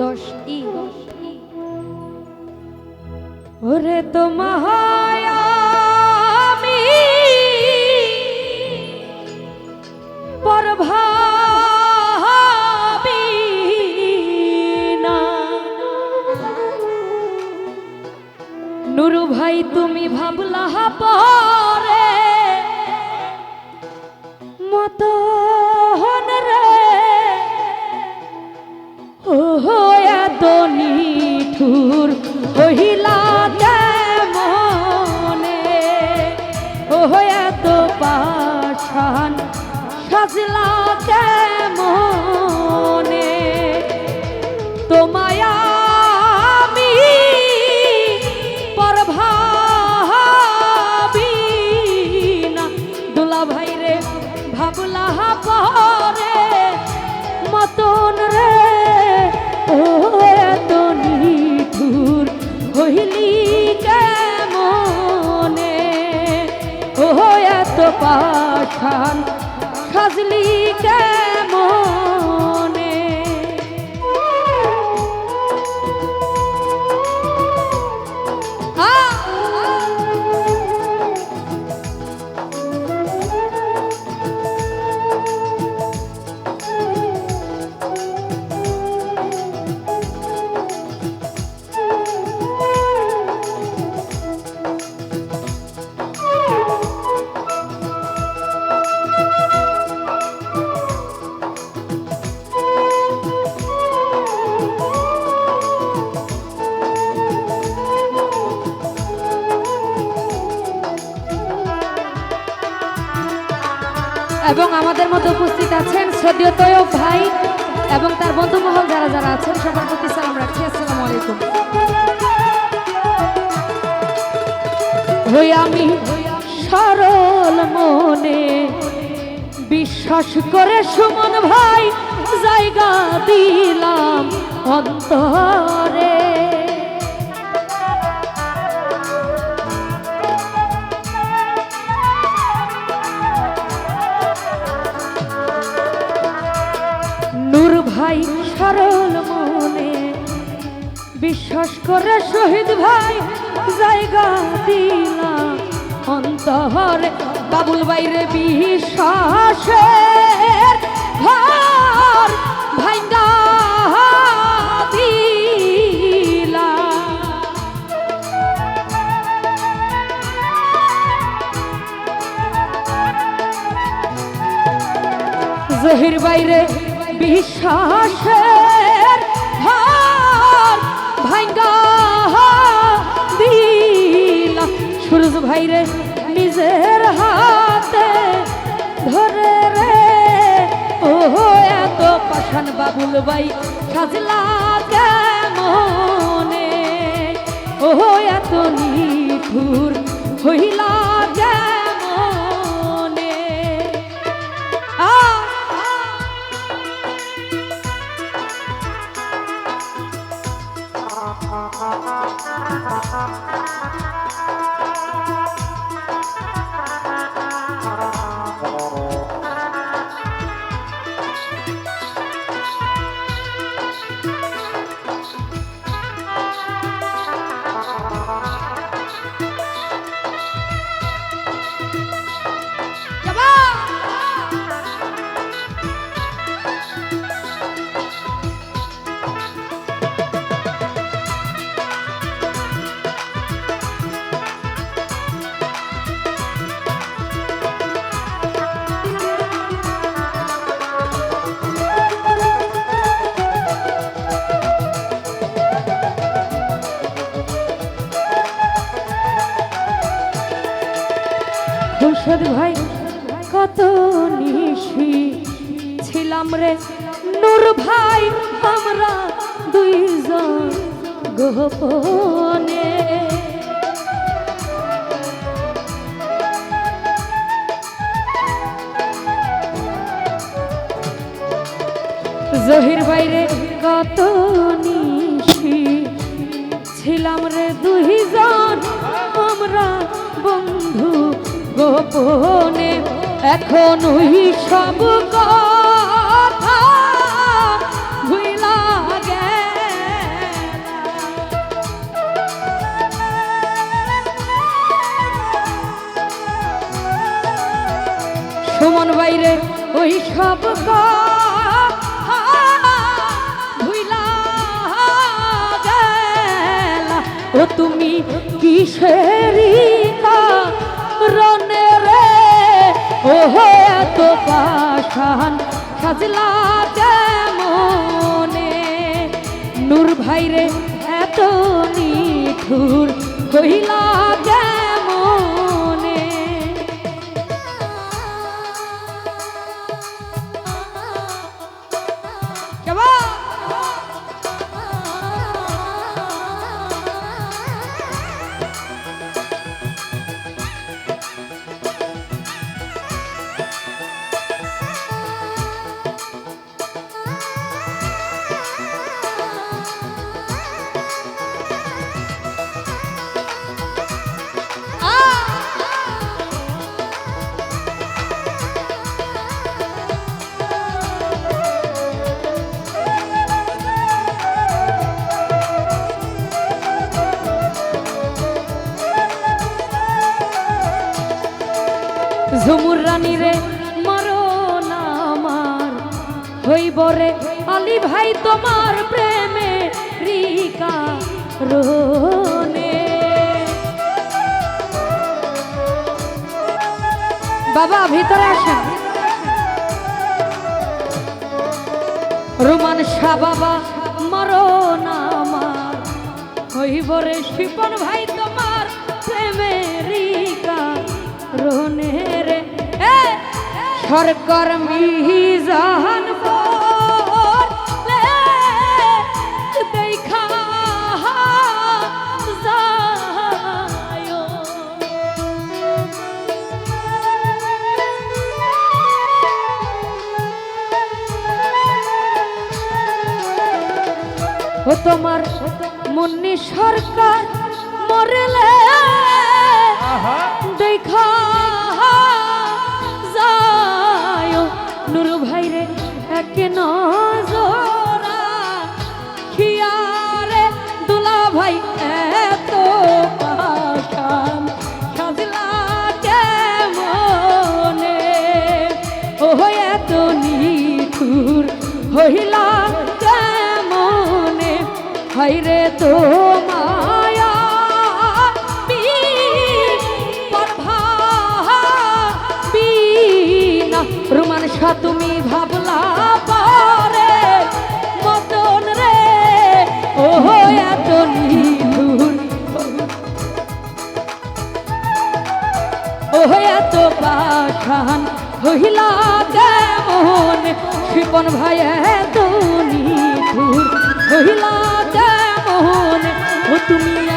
দশ ই ওরে তোমায় আমি পরভাবি না। নুরু ভাই, তুমি ভাবলা পরে মতন রে। ও এত নিঠুর কহিলা হইলি কেমনে? ও এত পাঠান সাজলি কেমনে? এবং আমাদের মধ্যে উপস্থিত আছেন শ্রদ্ধেয় তৈয়ব ভাই এবং তার বন্ধু মহল যারা যারা আছেন, সবার প্রতি সালাম রাখছি। আসসালামু আলাইকুম। হই আমি সরল মনে বিশ্বাস করে সুমন ভাই জায়গা দিলাম অন্তরে। সরল মনে বিশ্বাস করে শহীদ ভাই জায়গা দিলাম। অন্তরে বাবুল বাইরে দিলাম। জহির বাইরে বিশ্বাসের হার ভাঙ্গা দিলা। সুরজ ভাইরে নিজের হাতে ধরে রে। ও এত পাশান বাবুল বাই সাজলা কেমনে? ও এত নিঠুর হইলা কেমনে খুরশদ ভাই, কত নিশি ছিলাম রে। নূর ভাই, আমরা দুইজন গোপনে। জহির বাইরে কত নিশি ছিলাম রে। দুইজন আমরা বন্ধু গোপনে ওই সব সুমন বাইরে ওই সব কথা ও তুমি কিসেরি এত সাজলাতে সাজলা কেমনে নূর ভাইরে এত নিঠুর কইলা হইব রে আলী ভাই, তোমার প্রেমে রিকা রোনে বাবা, ভিতরে আসেন। রোমান শাহ বাবা, মরণ আমার। হইব রে শিপন ভাই, তোমার প্রেমেরিকা রোনে রে। সরকার মিজান বলে ও তোমার মুন্নি সরকার মরেলে। দেখা যায়। নুরু ভাইরে একে নজরা খিয়ারে হাইরে তো মায়া রুমান শাহ, তুমি ভাবলা পারে মতন রে। ও এত ও এত পাখান হইলা কেমন? শিপন ভাই, এত ও তুমি